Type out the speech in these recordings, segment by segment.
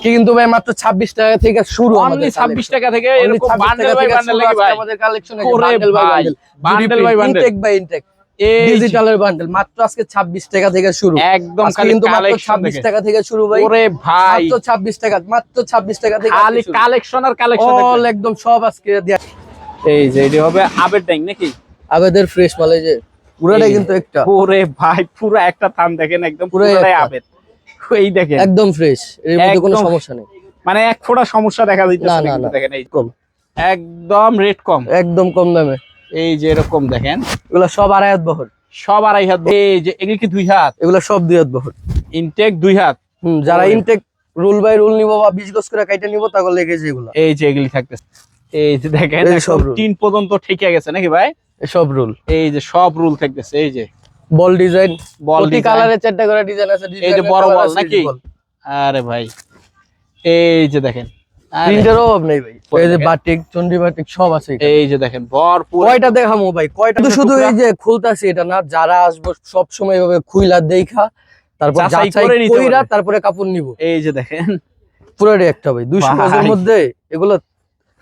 আজকে কিন্তু ভাই মাত্র 26 টাকা থেকে শুরু অনলি আমাদের 26 টাকা থেকে এরকম বান্ডেল বাই বান্ডেল লাগি ভাই? আমাদের collection bundle by bundle bundle। Intake by intake ডিজিটালের bundle মাত্র আজকে 26 টাকা থেকে শুরু। একদম কিন্তু মাত্র কালেকশন 26 টাকা থেকে শুরু ভাই। ওরে ভাই। মাত্র 26 টাকা মাত্র 26 টাকা থেকে খালি কালেকশন আর কালেকশন অল একদম সব আজকে এই যে এটি হবে আবের ড্যাং নাকি? আবেদের ফ্রেশ মাল এই যে। পুরোটাই কিন্তু একটা। ওরে ভাই পুরো একটা থান দেখেন একদম পুরোটাই আবেদ। এই দেখেন। একদম ফ্রেশ এর মধ্যে কোনো সমস্যা নেই। মানে এক ফোঁটা সমস্যা দেখা দিতেছে না। দেখেন এই কম। একদম রেট কম। একদম কম দামে। এই যে এরকম দেখেন। এগুলো সব আড়াই বহর। সব আড়াই হাত এই যে এগুলি কি দুই হাত? এগুলো সব দুই হাত বহর। ইনটেক দুই হাত। হুম যারা। ইনটেক রুল বাই রুল নিবো বা বিশ গজ করে কাইটা নিবো তাহলে লেগে যায় এগুলো। এই যে এগুলি থাকতেছে। এই যে দেখেন সব তিন পর্যন্ত ঠিকই গেছে নাকি ভাই? সব রুল এই যে সব রুল থাকতেছে এই যে। বল ডিজাইন বল প্রতি কালারে চারটা করে ডিজাইন আছে এই যে বড় বল নাকি? আরে ভাই এই যে দেখেন। প্রিন্টেরও অভাব নেই ভাই। এই যে বাটিক চন্ডি বাটিক সব আছে এই যে দেখেন ভরপুর। কয়টা দেখামো ভাই? কয়টা শুধু এই যে খুলতাছি এটা না যারা আসব সব সময় এভাবে খুইলা দেখা তারপর যাচাই কইরা তারপরে কাপড় নিব। এই যে দেখেন। পুরোটাই একটা ভাই। দুইশো ভাই। গজের মধ্যে এগুলো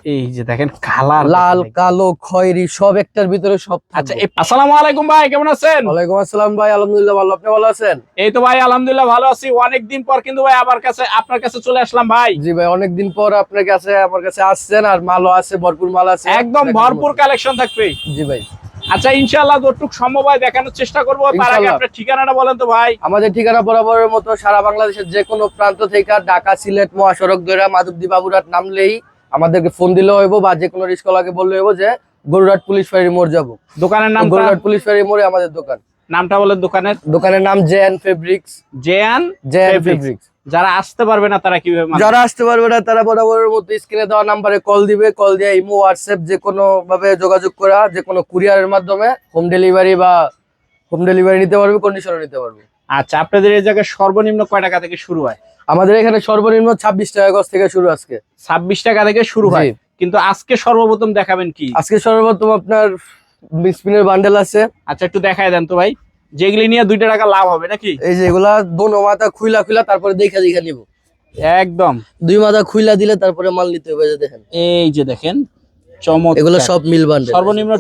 এই যে দেখেন কালার লাল কালো খয়েরি সব একটার ভিতরে সব আচ্ছা আসসালামু আলাইকুম ভাই কেমন আছেন? ওয়ালাইকুম আসসালাম ভাই আলহামদুলিল্লাহ ভালো। আপনি ভালো আছেন? এই তো ভাই আলহামদুলিল্লাহ ভালো আছি। অনেকদিন পর কিন্তু ভাই আমার কাছে আপনার কাছে চলে আসলাম ভাই। জি ভাই অনেকদিন পর আপনার কাছে আমার কাছে আসছেন আর মালও আছে ভরপুর মাল আছে। একদম ভরপুর কালেকশন থাকবে। জি ভাই। আচ্ছা ইনশাআল্লাহ যতটুকু সম্ভব হয় দেখানোর চেষ্টা করব। তার আগে আপনার ঠিকানাটা বলেন তো ভাই। আমাদের ঠিকানা বরাবরের মতো সারা বাংলাদেশের যে কোনো প্রান্ত থেকে ঢাকা সিলেট মহাসড়ক ধরে মাধবদী বাবুরাট নামলেই আমাদেরকে ফোন দিলে হইব বা যে কোনো রিস্কলাকে বললে হইব যে গরুরাট পুলিশ ফাঁড়ি মোড় যাব। দোকানের নাম গরুরাট পুলিশ ফাঁড়ি মোড়ে আমাদের দোকান। নামটা বলেন দোকানের? দোকানের নাম জে এন ফেব্রিক্স। জেয়ান জে এন ফেব্রিক্স। যারা আসতে পারবে না তারা কীভাবে যারা আসতে পারবে না তারা বরাবরের মতো স্ক্রিনে দেওয়া নাম্বারে কল দিবে কল দিয়ে ইমো হোয়াটসঅ্যাপ যে কোনো ভাবে যোগাযোগ করা যে কোনো কুরিয়ারের মাধ্যমে হোম ডেলিভারি বা হোম ডেলিভারি নিতে পারবে কন্ডিশনও নিতে পারবে। আচ্ছা আপনাদের এই জায়গায় সর্বনিম্ন কয় টাকা থেকে শুরু হয়? আমাদের এখানে সর্বনিম্ন ছাব্বিশ টাকা গজ থেকে শুরু আজকে। ছাব্বিশ টাকা থেকে শুরু হয়? কিন্তু আজকে সর্বপ্রথম দেখাবেন কি? আজকে সর্বপ্রথম আপনার স্পিনের বান্ডেল আছে। আচ্ছা একটু দেখায় দেন তো ভাই। যেগুলি নিয়ে দুইটা টাকা লাভ হবে নাকি? এই যে এগুলা দোনো মাথা খুইলা খুইলা তারপরে দেখা দেখা নিব। একদম। দুই মাথা খুইলা দিলে তারপরে মাল নিতে হবে দেখেন। এই যে দেখেন চমৎকার। এগুলো সব মিল বান্ডেল। সর্বনিম্ন?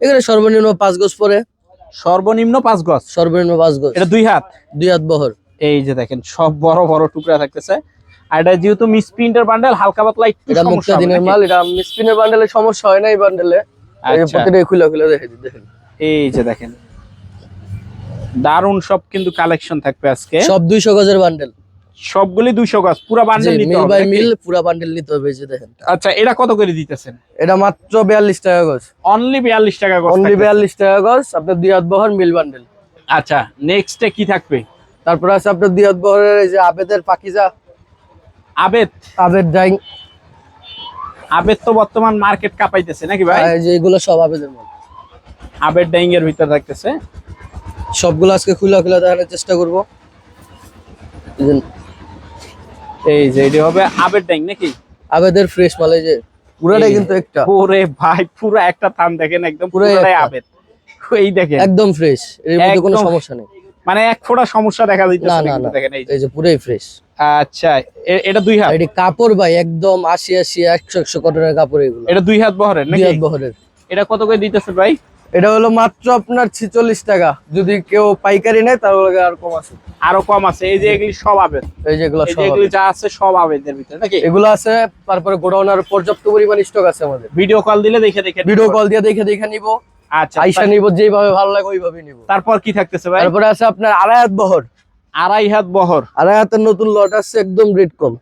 এখানে সর্বনিম্ন পাঁচ গজ পরে সর্বনিম্ন পাঁচ গজ। সর্বনিম্ন পাঁচ গজ। এটা দুই হাত? দুই হাত বহর। এই যে দেখেন সব বড় বড় টুকরা থাকতেছে। আর এটা যেহেতু মিসপ্রিন্টের বান্ডেল হালকা পাতলা একটু এটা সমস্যা মুক্তা দিনের মাল এটা স্পিনের বান্ডেলে সমস্যা হয় না এই বান্ডেলে আচ্ছা, খুলে খুলে দেখে দেখেন। এই যে দেখেন দারুণ সব কিন্তু কালেকশন থাকবে আজকে। সব দুইশো গজের বান্ডেল সবগুলি দুইশো গজ পুরো বান্ডেল নিতে মিল হবে বাই মিল পুরা বান্ডেল নিতে হবে যে দেখেন। আচ্ছা এটা কত করে দিতেছেন? এটা মাত্র বিয়াল্লিশ টাকা গজ। অনলি বিয়াল্লিশ টাকা গজ অনলি থাকতেছে। বিয়াল্লিশ টাকা গজ আপনার দুই হাত বহর মিল বান্ডেল আচ্ছা নেক্সটে কি থাকবে? তারপর আছে আপনার দুই হাত বহরের এই যে আবেদের পাকিজা। আবেদ? আবেদ ডাইং আবেদ তো বর্তমান মার্কেট কাঁপাইতেছে নাকি ভাই? এই যে এগুলো সব আবেদের মাল আবেদ ডাইং এর ভিতর থাকতেছে। সবগুলো আজকে খুলে খুলে দেখানোর চেষ্টা করব। এই যে এটি হবে আবের ডাইং নাকি? আবেদের ফ্রেশ মাল এই যে পুরাটাই কিন্তু একটা। ওরে ভাই পুরো একটা থান দেখেন একদম পুরোটাই আবেদ এই দেখেন। একদম ফ্রেশ এর মধ্যে কোনো সমস্যা নেই। মানে এক ফোঁটা সমস্যা দেখা দিতেছে না না দেখেন এই যে। পুরাই ফ্রেশ আচ্ছা এটা দুই হাত? এটা কাপড় ভাই একদম আশি আশি একশো একশো কটনের কাপড় এগুলো। এটা দুই হাত বহরের নাকি দুই হাত বহরের। এটা কত করে দিতেছে ভাই? এটা হলো মাত্র আপনার ছিচল্লিশ টাকা। যদি কেউ পাইকারি নেয় তাহলে আর কম আছে। আরও কম আছে। এই যে এগুলি সব আবেদ। এই যেগুলো যে এগুলি যা আছে সব আবেদের ভিতরে নাকি? এগুলো আছে তারপরে গোডাউন আর পর্যাপ্ত পরিমাণ স্টক আছে আমাদের। ভিডিও কল দিলে দেখে দেখে ভিডিও কল দিয়ে দেখে দেখে নিব। আচ্ছা আইসা নিব যেভাবে ভালো লাগে ওইভাবে নিব। তারপর কি থাকতেছে ভাই? তারপরে আছে আপনার আড়াই হাত বহর। আড়াই হাত বহর। আড়াই হাতের নতুন লট আছে একদম রেট কম।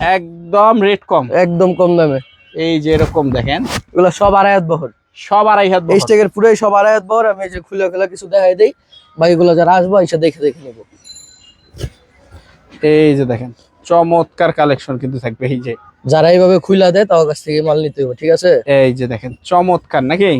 একদম রেট কম। একদম কম দামে। এই যে এরকম দেখেন। এগুলো সব আড়াই হাত বহর। সব আড়াই হাত এই স্টেকের পুরোই সব আড়াই হাত বহর আমি এই যে খুলে খুলে কিছু দেখাই দিই। বাকিগুলো যারা আসব এসে দেখে দেখে নেব। এই যে দেখেন চমৎকার কালেকশন কিন্তু থাকবে এই যে। যারা এইভাবে খুলে দেয় তার কাছ থেকে মাল নিতে হবে ঠিক আছে? এই যে দেখেন চমৎকার নাকি?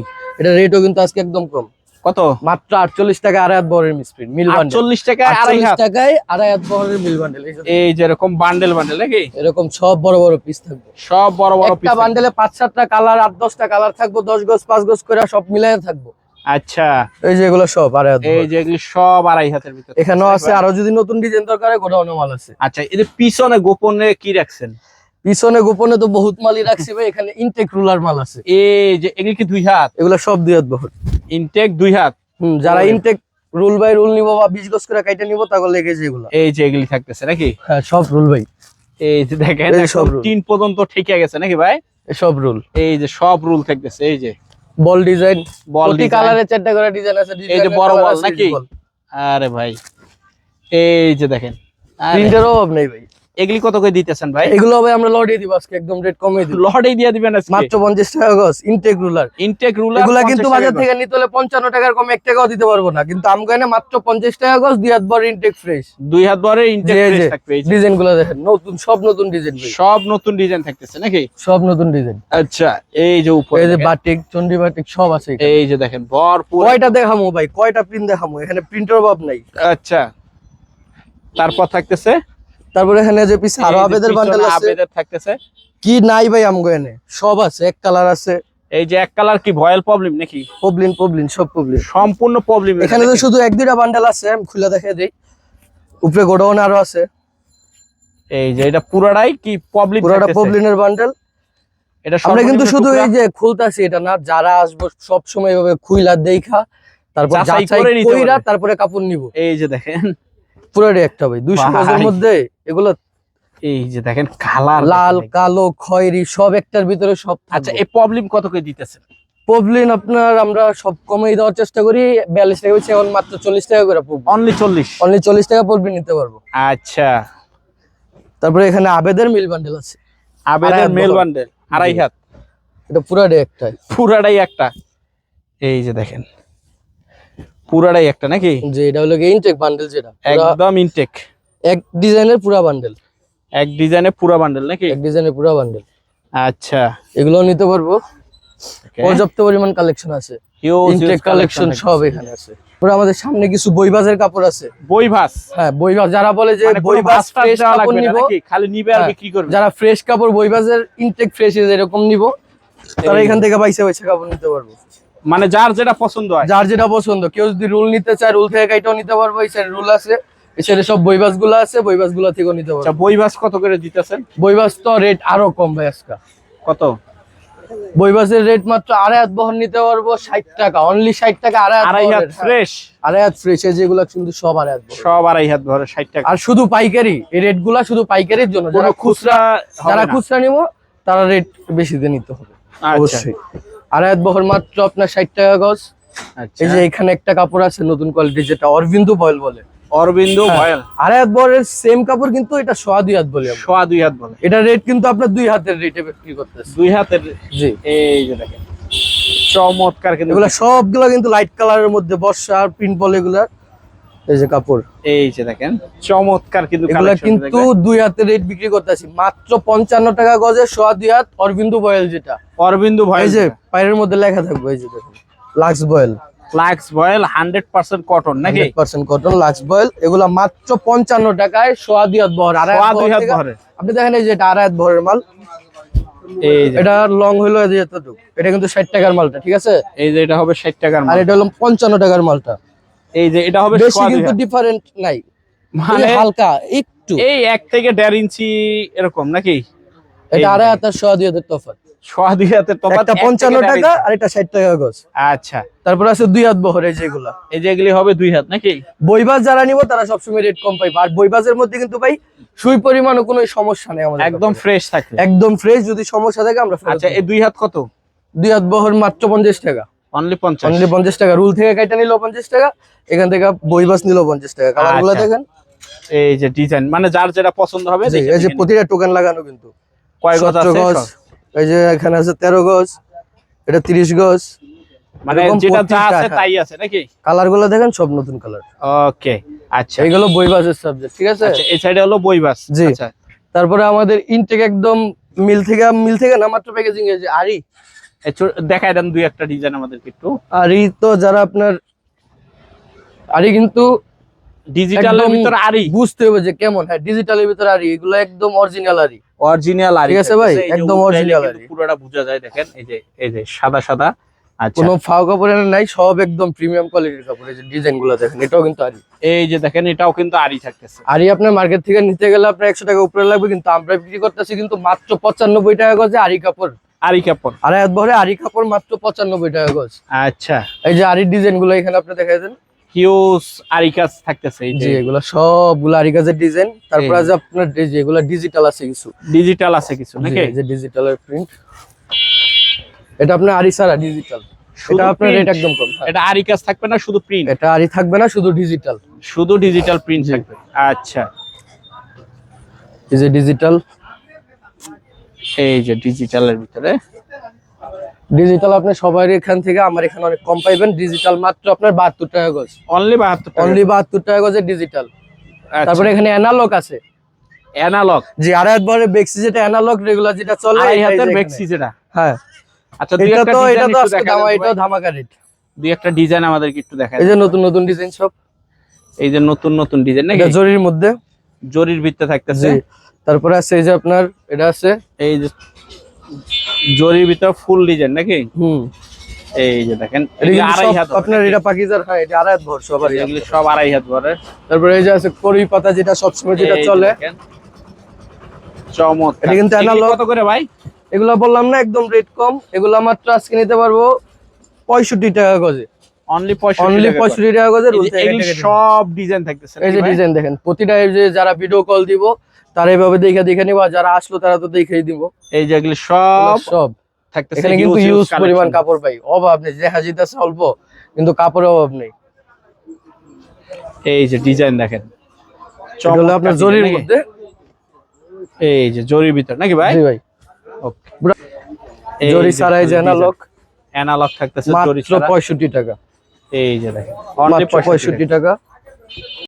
এটা রেটও কিন্তু আজকে একদম কম। কত? মাত্র আটচল্লিশ টাকা আড়াই হাত বহরের মিসপ্রিন্ট মিল বান্ডেল টাকা আড়াই হাত টাকায় আড়াই হাত। বহরের মিল বান্ডেল এই যে এরকম বান্ডেল বান্ডেল নাকি? এরকম সব বড় বড় পিস থাকবে। সব বড় বড় একটা পিস বান্ডেলে পাঁচ সাতটা কালার আট দশটা কালার থাকব দশ গজ পাঁচ গজ করে সব মিলাই থাকব। আচ্ছা। এই যে এগুলো সব আড়াই হাত এই যে এগুলি সব আড়াই হাতের ভিতর এখানেও আছে আরও যদি নতুন ডিজাইন দরকার হয় গোডাউনে মাল আছে। আচ্ছা পিছনে গোপনে কি রাখছেন? পিছনে গোপনে তো বহুত মালই রাখছি ভাই এখানে ইনটেক রুলার মাল আছে। এই যে এগুলি কি দুই হাত? এগুলো সব দুই হাত বহর। ইনটেক দুই হাত। হুম যারা। ইনটেক রুল বাই রুল নিবো বা বিশ গজ করে কাইটা নিবো তাহলে লেগে যেগুলো এই যে এগুলি থাকতেছে নাকি? হ্যাঁ সব রুল ভাই। এই যে দেখেন সব তিন পর্যন্ত ঠিকে গেছে নাকি ভাই? সব রুল এই যে সব রুল থাকতেছে এই যে। বল ডিজাইন বল প্রতি কালারে চারটা করে ডিজাইন আছে এই যে বড় বল নাকি? আরে ভাই এই যে দেখেন। প্রিন্টেরও অভাব নেই ভাই। এগুলি কত করে দিতেছেন ভাই? এগুলো ভাই আমরা লড়িয়ে দিব আজকে একদম রেট কমে দিব। লড়াই দিয়ে দিবেন আজকে? মাত্র পঞ্চাশ টাকা গজ ইনটেক রুলার ইনটেক রুলার এগুলা কিন্তু বাজার থেকে নিতে হলে পঞ্চান্ন টাকার কম এক টাকাও দিতে পারব না। কিন্তু আমগো এনে মাত্র পঞ্চাশ টাকা গজ দুই হাত বড় ইনটেক ফ্রেশ দুই হাত বরে ইনটেক যে। থাকবে এই যে। ডিজাইনগুলো দেখেন নতুন সব নতুন ডিজাইন ভাই। সব নতুন ডিজাইন থাকতেছে নাকি? সব নতুন ডিজাইন আচ্ছা এই যে উপরে এই যে বাটিক চন্ডি বাটিক সব আছে এই যে দেখেন ভরপুর। কয়টা দেখামু ভাই? কয়টা প্রিন্ট দেখামু? এখানে প্রিন্টের অভাব নাই। আচ্ছা। তারপর থাকতেছে? তারপরে এখানে যে পিস আরও আবেদের বান্ডেল আছে আবেদের থাকতেছে। কি নাই ভাই আমগো এনে? সব আছে এক কালার আছে। এই যে এক কালার কি ভয়েল প্রবলেম নাকি? পবলিন পবলিন সব পবলিন সম্পূর্ণ প্রবলেম এখানে তো শুধু এক দুইটা বান্ডেল আছে আমি খুলে দেখে দেই। উপরে গোডাউন আরও আছে। এই যে এটা পুরাটাই কি প্রবলেম পুরোটা পবলিনের বান্ডেল এটা আমরা কিন্তু শুধু এই যে খুলতাছি এটা না যারা আসব সব সময় এভাবে খুইলা দেখা তারপর যাচাই করে কইরা তারপরে কাপড় নিব। এই যে দেখেন পুরোটাই একটা ভাই। দুইশো। গজের মধ্যে এগুলো এই যে দেখেন কালার লাল কালো খয়েরি সব একটার ভিতরে সব আচ্ছা এই প্রবলেম কত করে দিতেছেন? পবলিন আপনার আমরা সব কমেই দেওয়ার চেষ্টা করি। বিয়াল্লিশ টাকা হচ্ছে এখন মাত্র চল্লিশ টাকা করে অনলি চল্লিশ? অনলি চল্লিশ টাকা পবলিন নিতে পারব। আচ্ছা। তারপরে এখানে আবেদের মিল বান্ডেল আছে। আবেদের মেল। বান্ডেল আড়াই হাত। এটা পুরাটাই একটাই পুরাটাই একটা। এই যে দেখেন পুরাটাই একটা নাকি? যে এটা হলো ইনটেক বান্ডেল যেটা। একদম ইনটেক এক ডিজাইনের পুরা বান্ডেল এক ডিজাইনে পুরা বান্ডেল নাকি? এক ডিজাইনের পুরা বান্ডেল আচ্ছা। এগুলো নিতে পারব। পর্যাপ্ত পরিমাণ কালেকশন আছে। ইনটেক কালেকশন সব এখানে আছে। পুরো আমাদের সামনে কিছু বইবাজের কাপড় আছে। বই ভাস হ্যাঁ বইবাজ যারা বলে যে মানে টাজ ফ্রেশ কাপড় নিব? খালি নিবে আর হ্যাঁ। বিক্রি করবে। যারা ফ্রেশ কাপড় বইবাজের ইনটেক ফ্রেশ এরকম নিব তারা এখান থেকে বাইসে বাইসে কাপড় নিতে পারব। মানে যার যেটা পছন্দ হয়। যার যেটা পছন্দ। কেউ যদি রুল নিতে চায় রুল থেকে কাইটাও নিতে পারব। এই সাইড রুল আছে সাইডে সবগুলো আছে বইবাজগুলো থেকেও নিতে আচ্ছা পারব কত করে দিতেছেন? বইবাজ তো রেট আরও কম ভাই আজকা। কত? বইবাজের রেট মাত্র আড়াই হাত বহন নিতে পারব ষাট টাকা। অনলি ষাট টাকা আড়াই হাত হাত হ্যাঁ। ফ্রেশ আড়াই হাত ফ্রেশ যেগুলো কিন্তু সব আড়াই হাত সব আড়াই হাত ভরে ষাট টাকা। আর শুধু পাইকারি এই রেটগুলা শুধু পাইকারির জন্য। যারা খুচরা খুচরা যারা খুচরা নিবো তারা রেট বেশি দিয়ে নিতে হবে। আচ্ছা। অবশ্যই। আড়াই বহর মাত্র আপনার ষাট টাকা গজ। আচ্ছা। এই যে এখানে একটা কাপড় আছে নতুন কোয়ালিটি যেটা অরবিন্দু বয়েল বলে। অরবিন্দু হ্যাঁ। ভয়েল আড়াই হাত বহরের সেম কাপড় কিন্তু এটা সোয়া দুই হাত বলে আমরা। সোয়া দুই হাত বলে। এটা রেট কিন্তু আপনার দুই হাতের রেটে বিক্রি করতেছে। দুই হাতের জি। এই যে দেখেন। চমৎকার কিন্তু। এগুলা সবগুলো কিন্তু লাইট কালারের মধ্যে বর্ষা আর প্রিন্ট বল এগুলা এই যে কাপড়। এই যে দেখেন চমৎকার কিন্তু এগুলা কিন্তু দুই হাতের রেট বিক্রি করতেছি মাত্র পঞ্চান্ন টাকা গজে সোয়া দুই হাত অরবিন্দু বয়েল যেটা। অরবিন্দু ভয়েল যে পায়ের মধ্যে লেখা থাকবে এই যে দেখুন lux voile. Hundred percent cotton নাকি? Percent cotton lux voile. এগুলা মাত্র পঞ্চান্ন টাকায় সোয়া দুই হাত বহর। আড়াই সোয়া হাত দুই হাত থেকে- আপনি দেখেন এই যে এটা আড়াই হাত বহরের মাল। এই এটা লং হলো এটা কিন্তু ষাট টাকার মালটা ঠিক আছে? এই যে এটা হবে ষাট টাকার আর এটা হলো পঞ্চান্ন টাকার মালটা। এই যে এটা হবে বেশি কিন্তু ডিফারেন্ট নাই। মানে হালকা একটু। এই এক থেকে দেড় ইঞ্চি এরকম নাকি? এটা আড়াই হাতের সোয়া দুই হাতের তফাৎ। সোয়া দুই হাতের তফাৎ একটা এক থেকে পঞ্চান্ন দেড় টাকা আর এটা ষাট টাকা গজ। আচ্ছা। তারপর আছে দুই হাত বহরে যেগুলা। এই যে এগুলি হবে দুই হাত নাকি? বইবাজ যারা নিব তারা সবসময় রেট কম পাইবে। আর বইবাজের মধ্যে কিন্তু ভাই সুই পরিমাণও কোনো সমস্যা নেই আমাদের একদম ফ্রেশ থাকে। একদম ফ্রেশ যদি সমস্যা থাকে আমরা আচ্ছা এই দুই হাত কত? দুই হাত বহর মাত্র পঞ্চাশ টাকা। অনলি টাকা। রুল থেকে নিল পঞ্চাশ টাকা এখান থেকে বইবাস নিল পঞ্চাশ টাকা। কালারগুলো আচ্ছা। দেখেন। এই যে ডিজাইন মানে যার যেটা পছন্দ হবে এই যে প্রতিটা টোকেন লাগানো কিন্তু। নিন। কয় গজ আছে সব? এই যে এখানে আছে গজ এটা গজ। মানে যেটা যা আছে। তাই আছে নাকি? কালারগুলো দেখেন সব নতুন কালার ওকে আচ্ছা। এইগুলো বইবাসের সাবজেক্ট ঠিক আছে? আচ্ছা এই সাইডে হলো বইবাস জি। আচ্ছা। তারপরে আমাদের ইনটেক একদম মিল থেকে মিল থেকে না মাত্র প্যাকেজিং এ যে আরি দেখাই দেন দুই একটা ডিজাইন আমাদেরকে একটু। আরি তো যারা আপনার আরি কিন্তু ডিজিটালের ভিতর আরি বুঝতে হবে যে কেমন হ্যাঁ ডিজিটালের ভিতরে আরি এগুলো একদম অরিজিনাল আরি অরিজিনাল আরি ঠিক আছে ভাই, একদম উঠাইলে original আরি। পুরোটা বোঝা যায় দেখেন এই যে এই যে সাদা সাদা। আচ্ছা। কোনো ফাও কাপড়ের নাই সব একদম প্রিমিয়াম কোয়ালিটির কাপড় এই যে ডিজাইনগুলো দেখেন এটাও কিন্তু আরি এই যে দেখেন এটাও কিন্তু আরি থাকতেছে। আরি আপনার মার্কেট থেকে নিতে গেলে আপনার একশো টাকা উপরে লাগবে কিন্তু আমরা বিক্রি করতেছি কিন্তু মাত্র পঁচানব্বই টাকা গজে আরি কাপড়। আরি কাপড়? আর এক ভরে আরি কাপড় মাত্র পঁচানব্বই টাকা গজ। আচ্ছা। এই যে আরির ডিজাইনগুলো এখানে আপনি দেখাই দেন হিউজ আরি কাজ থাকতেছে জি যে। এগুলো সবগুলো আরি কাজের ডিজাইন। তারপর। আছে আপনার যে এগুলো ডিজিটাল আছে কিছু। ডিজিটাল আছে কিছু নাকি? এই যে ডিজিটালের প্রিন্ট এটা আপনার আরি সারা ডিজিটাল এটা আপনার? রেট একদম কম। এটা আরি কাজ থাকবে না শুধু প্রিন্ট এটা আরি থাকবে না শুধু ডিজিটাল শুধু ডিজিটাল প্রিন্ট থাকবে। আচ্ছা। এই যে ডিজিটাল এই যে ডিজিটালের ভিতরে। ডিজিটাল আপনি সবার এখান থেকে আমার এখানে অনেক কম পাইবেন। ডিজিটাল মাত্র আপনার বাহাত্তর টাকা গজ। অনলি বাহাত্তর অনলি বাহাত্তর টাকা গজের ডিজিটাল আচ্ছা। তারপরে এখানে অ্যানালগ আছে। অ্যানালগ যে আড়াই হাত বেক্সি যেটা অ্যানালগ রেগুলার যেটা চলে যে হাতের বেক্সি যেটা। হ্যাঁ। আচ্ছা দুই এটা একটা তো এটা তো আজকে দামা দেন ধামাকা রেট দুই একটা ডিজাইন আমাদেরকে একটু দেখা এই যে নতুন নতুন ডিজাইন সব। এই যে নতুন নতুন ডিজাইন নাকি? জরির মধ্যে। জরির ভিতরে থাকতেছে। জি। তারপরে আছে এই যে আপনার এটা আছে? এই যে জরির ভিতরে ফুল ডিজাইন নাকি? হুম। এই যে দেখেন আড়াই হাত আপনার এটা পাকিজার হ্যাঁ এটা আড়াই হাত ভর সবার এগুলো সব আড়াই হাত ভরে তারপরে এই যে আছে কড়ি পাতা যেটা সবসময় যেটা চলে। চমৎকার। এটা কিন্তু কত করে ভাই? এগুলা বললাম না একদম রেট কম। এগুলা মাত্র আজকে নিতে পারব পঁয়ষট্টি টাকা গজে। অনলি পঁয়ষট্টি টাকা গজে। সব ডিজাইন থাকতেছে এই যে ডিজাইন দেখেন প্রতিটা যারা ভিডিও কল দিব তারা এইভাবে দেখে দেখে নিবো যারা আসলো তারা তো দেখেই দিব এই যে এগুলি সব সব। থাকতেছে এখানে কিন্তু ইউজ পরিমাণ কাপড় পাই অভাব নেই দেখা যেতেছে অল্প কিন্তু কাপড়ের অভাব নেই। এই যে ডিজাইন দেখেন এটা আপনার জরির মধ্যে। এই যে জরির ভিতর নাকি ভাই? জি ভাই। ওকে জরি ছাড়া এই যে অ্যানালগ অ্যানালগ থাকতেছে জরি মাত্র ছাড়া। পঁয়ষট্টি টাকা। এই যে দেখেন অনলি মাত্র পঁয়ষট্টি টাকা।